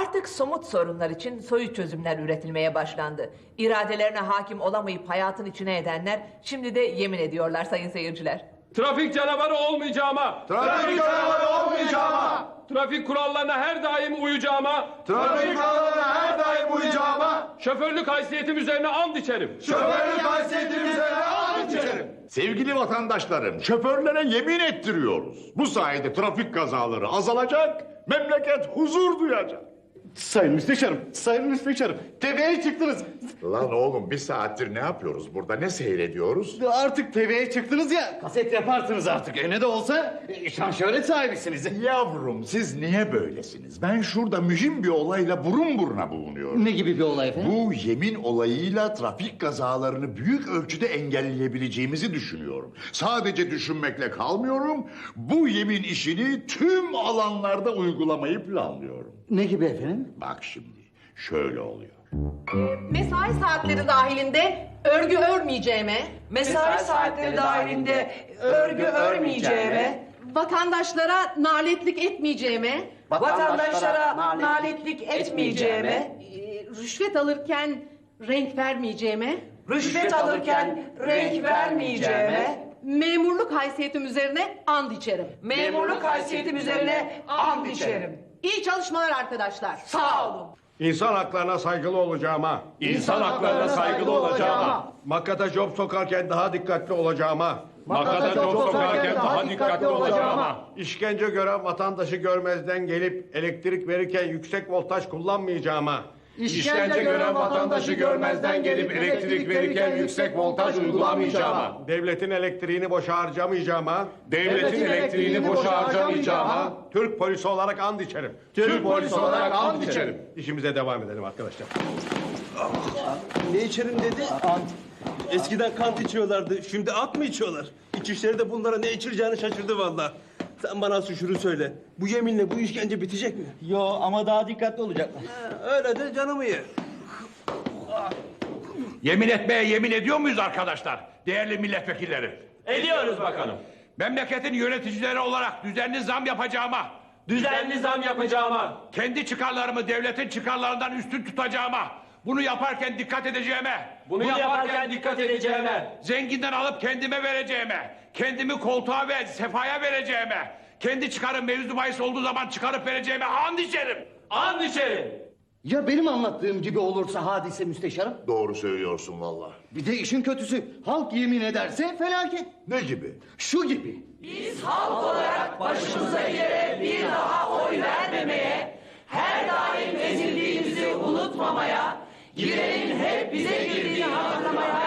Artık somut sorunlar için soyut çözümler üretilmeye başlandı. İradelerine hakim olamayıp hayatın içine edenler şimdi de yemin ediyorlar sayın seyirciler. Trafik canavarı olmayacağıma, Trafik canavarı olmayacağıma, trafik kurallarına her daim uyacağıma, trafik kurallarına her daim uyacağıma, şoförlük haysiyetim üzerine and içerim. şoförlük haysiyetim üzerine and içerim. Sevgili vatandaşlarım, şoförlere yemin ettiriyoruz. Bu sayede trafik kazaları azalacak, memleket huzur duyacak. Sayın Müsteşarım, Sayın Müsteşarım. TV'ye çıktınız. Lan oğlum bir saattir ne yapıyoruz burada, ne seyrediyoruz? Artık TV'ye çıktınız ya. Kaset yaparsınız artık. E ne de olsa e, şan şöhret sahibisiniz. Yavrum siz niye böylesiniz? Ben şurada mühim bir olayla burun buruna bulunuyorum. Ne gibi bir olay efendim? Bu yemin olayıyla trafik kazalarını büyük ölçüde engelleyebileceğimizi düşünüyorum. Sadece düşünmekle kalmıyorum. Bu yemin işini tüm alanlarda uygulamayı planlıyorum. Ne gibi efendim? Bak şimdi şöyle oluyor. Mesai saatleri dahilinde örgü örmeyeceğime, Mesai saatleri dahilinde örgü örmeyeceğime, vatandaşlara naletlik etmeyeceğime, vatandaşlara naletlik etmeyeceğime, e, rüşvet alırken renk vermeyeceğime, rüşvet alırken renk vermeyeceğime, memurluk haysiyetim üzerine and içerim. memurluk haysiyetim üzerine and içerim. İyi çalışmalar arkadaşlar. Sağ olun. İnsan haklarına saygılı olacağıma, İnsan haklarına saygılı olacağıma, makata job sokarken daha dikkatli olacağıma, Makata job sokarken daha dikkatli olacağıma, işkence gören vatandaşı görmezden gelip elektrik verirken yüksek voltaj kullanmayacağıma, işkence gören vatandaşı görmezden gelip elektrik verirken yüksek voltaj uygulamayacağıma, devletin elektriğini boşa harcamayacağıma, devletin elektriğini boşa harcamayacağıma, Türk polisi olarak and içerim. Türk polisi olarak and içerim. İşimize devam edelim arkadaşlar. Ne içerim dedi? Eskiden kant içiyorlardı. Şimdi at mı içiyorlar? İçişleri de bunlara ne içireceğini şaşırdı vallahi. Sen bana şu şunu söyle. Bu yeminle bu işkence bitecek mi? Yo ama daha dikkatli olacaklar. Ha, öyle de canımı ye. Yemin etmeye yemin ediyor muyuz arkadaşlar? Değerli milletvekilleri. Ediyoruz bakanım. Memleketin yöneticileri olarak düzenli zam yapacağıma, Düzenli zam yapacağıma, kendi çıkarlarımı devletin çıkarlarından üstün tutacağıma, bunu yaparken dikkat edeceğime, bunu yaparken dikkat edeceğime, zenginden alıp kendime vereceğime, kendimi koltuğa ve sefaya vereceğime, kendi çıkarım mevzu bahis olduğu zaman çıkarıp vereceğime and içerim. and içerim. Ya benim anlattığım gibi olursa hadise müsteşarım? Doğru söylüyorsun vallahi. Bir de işin kötüsü halk yemin ederse felaket. Ne gibi? Şu gibi. Başımıza yere girenin hep bize girdiğini hatırlamaya,